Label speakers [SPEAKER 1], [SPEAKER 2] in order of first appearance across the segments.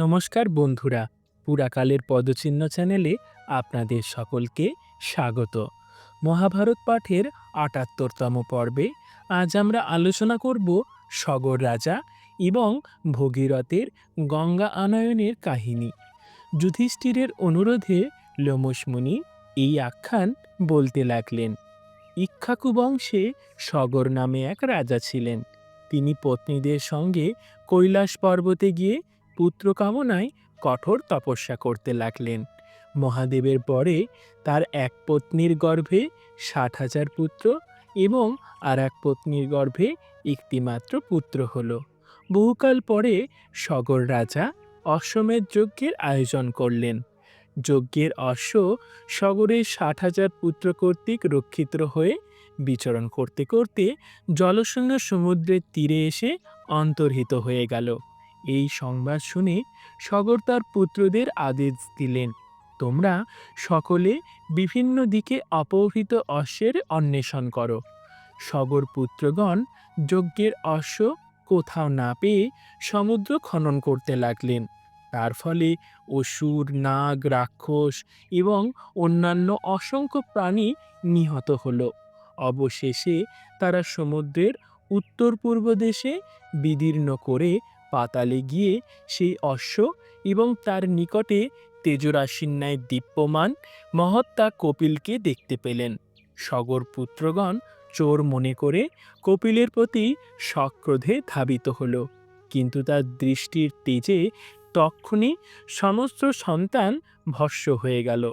[SPEAKER 1] নমস্কার বন্ধুরা, পুরাকালের পদচিহ্ন চ্যানেলে আপনাদের সকলকে স্বাগত। মহাভারত পাঠের আটাত্তরতম পর্বে আজ আমরা আলোচনা করব সগর রাজা এবং ভগীরথের গঙ্গা আনয়নের কাহিনী। যুধিষ্ঠিরের অনুরোধে লোমসমুনি এই আখ্যান বলতে লাগলেন। ইক্ষাকু বংশে সগর নামে এক রাজা ছিলেন। তিনি পত্নীদের সঙ্গে কৈলাস পর্বতে গিয়ে পুত্র কামনায় কঠোর তপস্যা করতে লাগলেন। মহাদেবের পরে তার এক পত্নীর গর্ভে ষাট হাজার পুত্র এবং আর এক পত্নীর গর্ভে একটিমাত্র পুত্র হল। বহুকাল পরে সগর রাজা অশ্বমেধ যজ্ঞের আয়োজন করলেন। যজ্ঞের অশ্ব সগরের ষাট হাজার পুত্র কর্তৃক রক্ষিত হয়ে বিচরণ করতে করতে জলশূন্য সমুদ্রের তীরে এসে অন্তর্হিত হয়ে গেল। এই সংবাদ শুনে সগর তার পুত্রদের আদেশ দিলেন। তোমরা সকলে বিভিন্ন দিকে অপহৃত অশ্বের অন্বেষণ করো। সগর পুত্রগণ যজ্ঞের অশ্ব কোথাও না পেয়ে সমুদ্র খনন করতে লাগলেন। তার ফলে অসুর, নাগ, রাক্ষস এবং অন্যান্য অসংখ্য প্রাণী নিহত হলো। অবশেষে তারা সমুদ্রের উত্তর পূর্ব দেশে বিদীর্ণ করে পাতালে গিয়ে সেই অশ্ব এবং তার নিকটে তেজরাশির ন্যায় দীপ্যমান মহত্তা কপিলকে দেখতে পেলেন। সগর পুত্রগণ চোর মনে করে কপিলের প্রতি সক্রোধে ধাবিত হল, কিন্তু তার দৃষ্টির তেজে তক্ষুনি সমস্ত সন্তান ভস্য হয়ে গেল।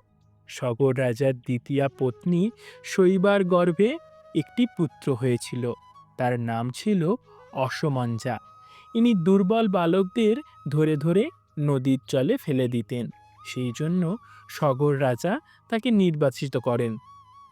[SPEAKER 1] সগর রাজার দ্বিতীয়া পত্নী শৈবার গর্ভে একটি পুত্র হয়েছিল, তার নাম ছিল অসমঞ্জা। ইনি দুর্বল বালকদের ধরে ধরে নদীর জলে ফেলে দিতেন। সেই জন্য সগর রাজা তাকে নির্বাচিত করেন।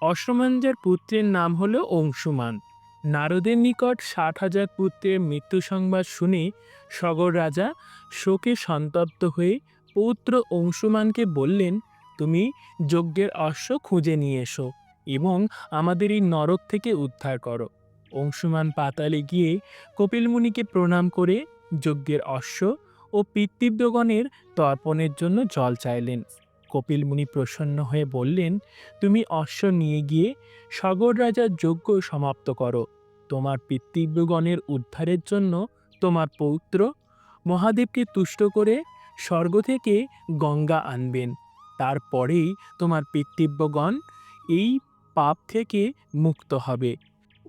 [SPEAKER 1] অসমঞ্জার পুত্রের নাম হল অংশুমান। নারদের নিকট ষাট হাজার পুত্রের মৃত্যু সংবাদ শুনে সগর রাজা শোকে সন্তপ্ত হয়ে পৌত্র অংশুমানকে বললেন, তুমি যজ্ঞের অশ্ব খুঁজে নিয়ে এসো এবং আমাদের এই নরক থেকে উদ্ধার করো। অংশুমান পাতালে গিয়ে কপিলমুনিকে প্রণাম করে যজ্ঞের অশ্ব ও পিতৃব্যগণের তর্পণের জন্য জল চাইলেন। কপিলমুনি প্রসন্ন হয়ে বললেন, তুমি অশ্ব নিয়ে গিয়ে সগর রাজার যজ্ঞ সমাপ্ত করো। তোমার পিতৃব্যগণের উদ্ধারের জন্য তোমার পৌত্র মহাদেবকে তুষ্ট করে স্বর্গ থেকে গঙ্গা আনবেন। তারপরেই তোমার পিতৃব্যগণ এই পাপ থেকে মুক্ত হবে।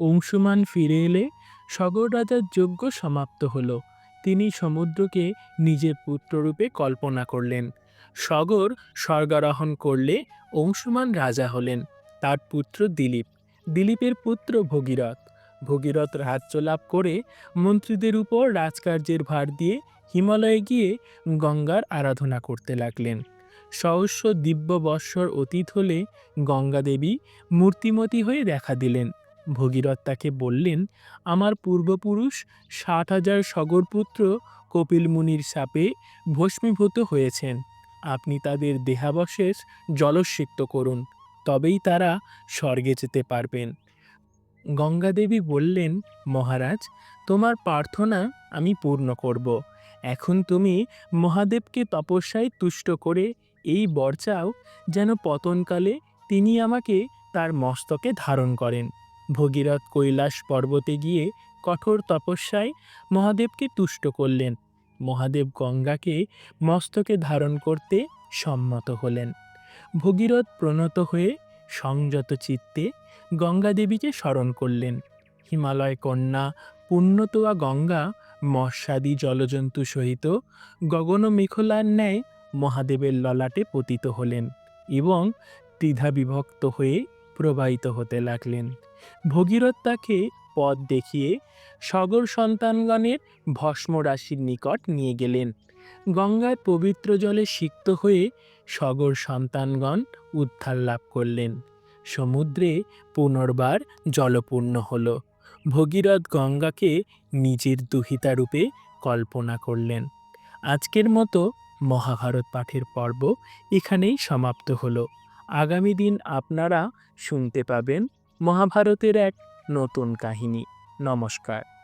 [SPEAKER 1] অংশুমান ফিরে এলে সগর রাজার যজ্ঞ সমাপ্ত হল। তিনি সমুদ্রকে নিজের পুত্ররূপে কল্পনা করলেন। সগর স্বর্গারোহণ করলে অংশুমান রাজা হলেন। তার পুত্র দিলীপ। দিলীপের পুত্র ভগীরথ। ভগীরথ রাজ্য লাভ করে মন্ত্রীদের উপর রাজকার্যের ভার দিয়ে হিমালয়ে গিয়ে গঙ্গার আরাধনা করতে লাগলেন। সহস্র দিব্য বৎসর অতীত হলে গঙ্গা দেবী মূর্তিমতী হয়ে দেখা দিলেন। ভগীরথ তাকে বললেন, আমার পূর্বপুরুষ ষাট হাজার সগরপুত্র কপিল মুনির সাপে ভস্মীভূত হয়েছেন। আপনি তাদের দেহাবশেষ জলসিক্ত করুন, তবেই তারা স্বর্গে যেতে পারবেন। গঙ্গাদেবী বললেন, মহারাজ, তোমার প্রার্থনা আমি পূর্ণ করব। এখন তুমি মহাদেবকে তপস্যায় তুষ্ট করে এই বর চাও, যেন পতনকালে তিনি আমাকে তার মস্তকে ধারণ করেন। ভগীরথ কৈলাস পর্বতে গিয়ে কঠোর তপস্যায় মহাদেবকে তুষ্ট করলেন। মহাদেব গঙ্গাকে মস্তকে ধারণ করতে সম্মত হলেন। ভগীরথ প্রণত হয়ে সংযত চিত্তে গঙ্গা দেবীকে স্মরণ করলেন। হিমালয় কন্যা পুণ্যতোয়া গঙ্গা মৎস্যাদি জলজন্তু সহিত গগন মেখলার ন্যায় মহাদেবের ললাটে পতিত হলেন এবং দ্বিধা বিভক্ত হয়ে প্রবাহিত হতে লাগলেন। ভগীরথ তাকে পথ দেখিয়ে সগর সন্তানগণের ভস্ম রাশির নিকট নিয়ে গেলেন। গঙ্গায় পবিত্র জলে সিক্ত হয়ে সগর সন্তানগণ উদ্ধার লাভ করলেন। সমুদ্রে পুনর্বার জলপূর্ণ হল। ভগীরথ গঙ্গাকে নিজের দুহিতা রূপে কল্পনা করলেন। আজকের মতো মহাভারত পাঠের পর্ব এখানেই সমাপ্ত হলো। আগামী দিন আপনারা শুনতে পাবেন মহাভারতের এক নতুন কাহিনী। নমস্কার।